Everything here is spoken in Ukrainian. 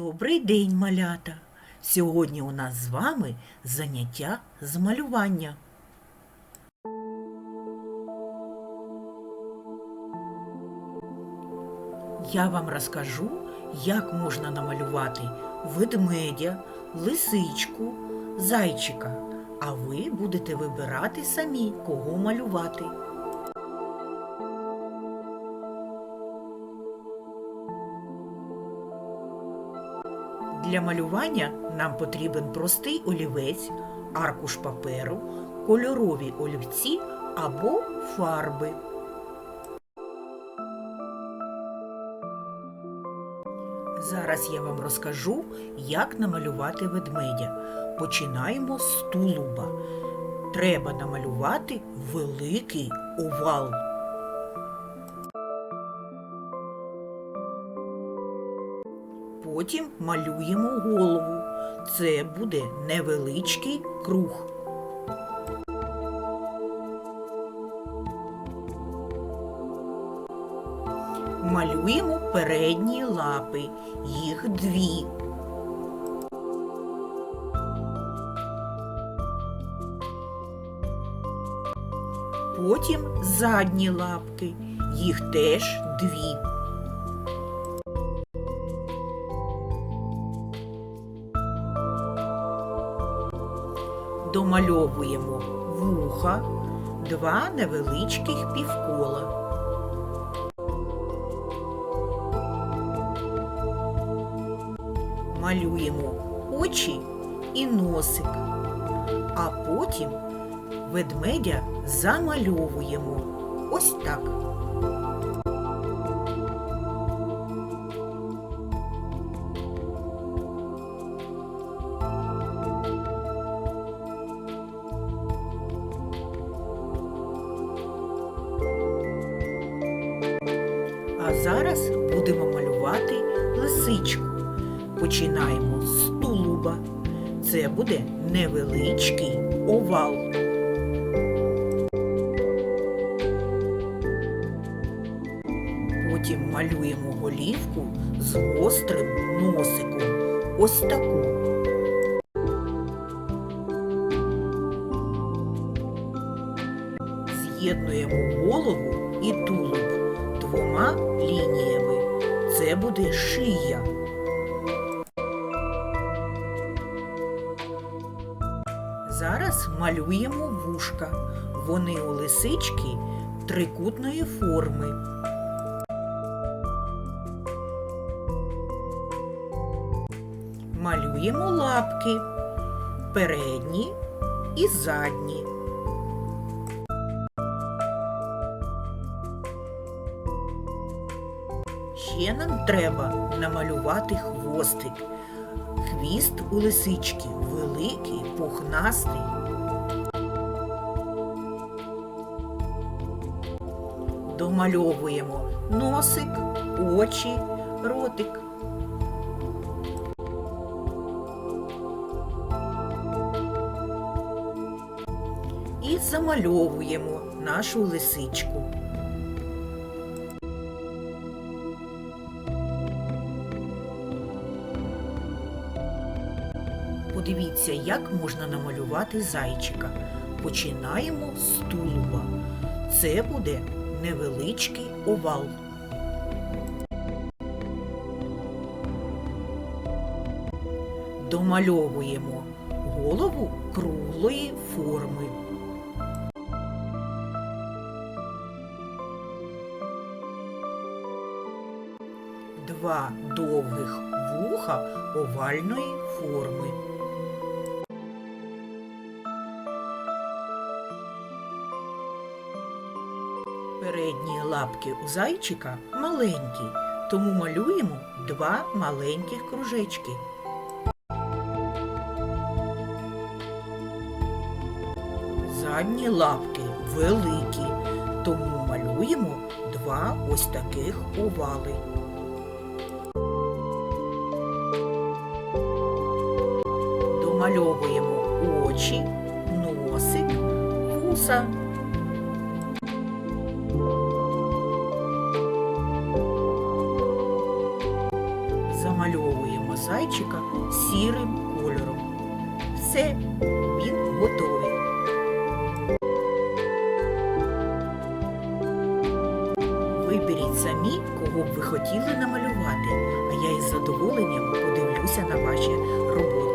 Добрий день, малята! Сьогодні у нас з вами заняття з малювання. Я вам розкажу, як можна намалювати ведмедя, лисичку, зайчика, а ви будете вибирати самі, кого малювати. Для малювання нам потрібен простий олівець, аркуш паперу, кольорові олівці або фарби. Зараз я вам розкажу, як намалювати ведмедя. Починаємо з тулуба. Треба намалювати великий овал. Потім малюємо голову. Це буде невеличкий круг. Малюємо передні лапи, їх дві. Потім задні лапки, їх теж дві. Домальовуємо вуха, два невеличких півкола. малюємо очі і носик, а потім ведмедя замальовуємо ось так. А зараз будемо малювати лисичку. Починаємо з тулуба. Це буде невеличкий овал. Потім малюємо голівку з гострим носиком. Ось таку. З'єднуємо голову і тулуб двома. Це буде шия. Зараз малюємо вушка. Вони у лисички трикутної форми. Малюємо лапки передні і задні. Ще нам треба намалювати хвостик. Хвіст у лисички великий, пухнастий. Домальовуємо носик, очі, ротик. І замальовуємо нашу лисичку. Подивіться, як можна намалювати зайчика. Починаємо з тулуба. Це буде невеличкий овал. Домальовуємо голову круглої форми. Два довгих вуха овальної форми. Передні лапки у зайчика маленькі, тому малюємо два маленьких кружечки. Задні лапки великі, тому малюємо два ось таких овали. Домальовуємо очі, носик, вуса. розмальовуємо зайчика сірим кольором. Все, він готовий. Виберіть самі, кого б ви хотіли намалювати, а я із задоволенням подивлюся на ваші роботи.